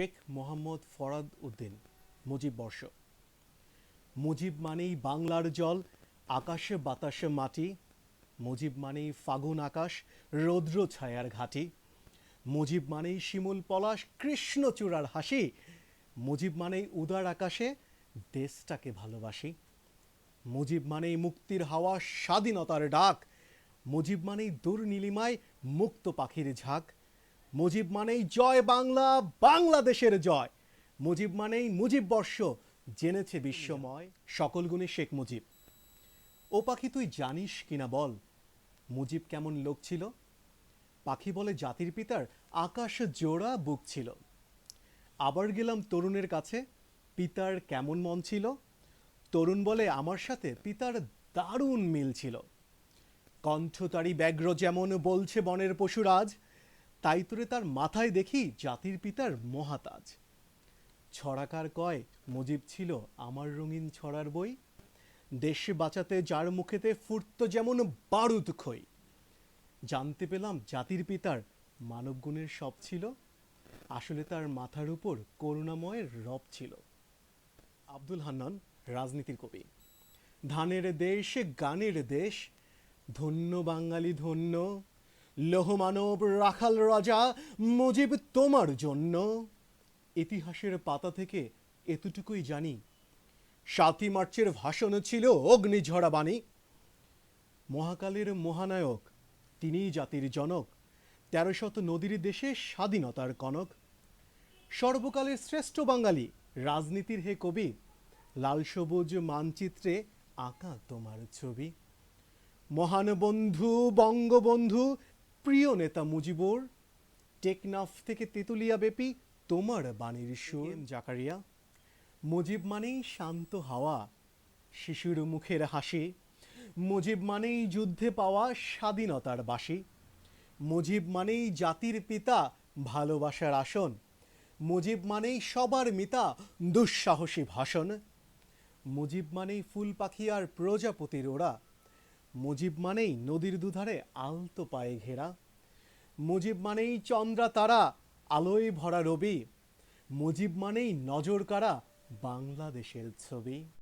শেখ মোহাম্মদ ফরাদ উদ্দিন, মুজিব বর্ষ। মুজিব মানেই বাংলার জল, আকাশে বাতাসে মাটি। মুজিব মানেই ফাগুন আকাশ, রৌদ্র ছায়ার ঘাটি। মুজিব মানেই শিমুল পলাশ কৃষ্ণচূড়ার হাসি। মুজিব মানেই উদার আকাশে দেশটাকে ভালোবাসি। মুজিব মানেই মুক্তির হাওয়া, স্বাধীনতার ডাক। মুজিব মানেই দূর নীলিমায় মুক্ত পাখির ঝাঁক। মুজিব মানেই জয় বাংলা, বাংলাদেশের জয়। মুজিব মানেই মুজিব বর্ষ, জেনেছে বিশ্বময় সকল গুণে শেখ মুজিব। ও পাখি তুই জানিস কিনা বল, মুজিব কেমন লোক ছিল? পাখি বলে জাতির পিতার আকাশ জোড়া বুক ছিল। আবার গেলাম তরুণের কাছে, পিতার কেমন মন ছিল? তরুণ বলে আমার সাথে পিতার দারুণ মিল ছিল। কণ্ঠতারি ব্যগ্র যেমন বলছে বনের পশুরাজ তাই তোরে তার মাথায় দেখি জাতির পিতার মহাতাজ। ছড়াকার কয়, মুজিব ছিল আমার রঙিন ছড়ার বই। দেশে বাঁচাতে যার মুখেতে ফুটত যেমন বারুদ খই। জানতে পেলাম জাতির পিতার মানবগুণের সব ছিল। আসলে তার মাথার উপর করুণাময়ের রব ছিল। আব্দুল হান্নান, রাজনীতির কবি। ধানের দেশ, গানের দেশ, ধন্য বাঙালি ধন্য লোহমানব রাখাল রাজা, মুজিব তোমার জন্য। ইতিহাসের পাতা থেকে এতটুকুই জানি। সাতই মার্চের ভাষণ ছিল অগ্নিঝরা বাণী। মহাকালের মহানায়ক তিনি জাতির জনক। তেরো শত নদীর দেশে স্বাধীনতার কনক। সর্বকালের শ্রেষ্ঠ বাঙালি, রাজনীতির হে কবি। লাল সবুজ মানচিত্রে আঁকা তোমার ছবি। মহান বন্ধু, বঙ্গবন্ধু প্রিয় নেতা মুজিবর টেকনাফ থেকে তেতুলিয়া বেপি তোমার বাণীর সুর জাকারিয়া। মুজিব মানেই শান্ত হাওয়া শিশুর মুখের হাসি। মুজিব মানেই যুদ্ধে পাওয়া স্বাধীনতার বাসী। মুজিব মানেই জাতির পিতা ভালোবাসার আসন। মুজিব মানেই সবার মিতা দুঃসাহসী ভাষণ। মুজিব মানেই ফুল পাখি আর প্রজাপতির ওরা মুজিব মানেই নদীর দুধারে আলতো পায়ে ঘেরা। মুজিব মানেই চন্দ্রা তারা, আলোয় ভরা রবি। মুজিব মানেই নজর কারা বাংলাদেশের ছবি।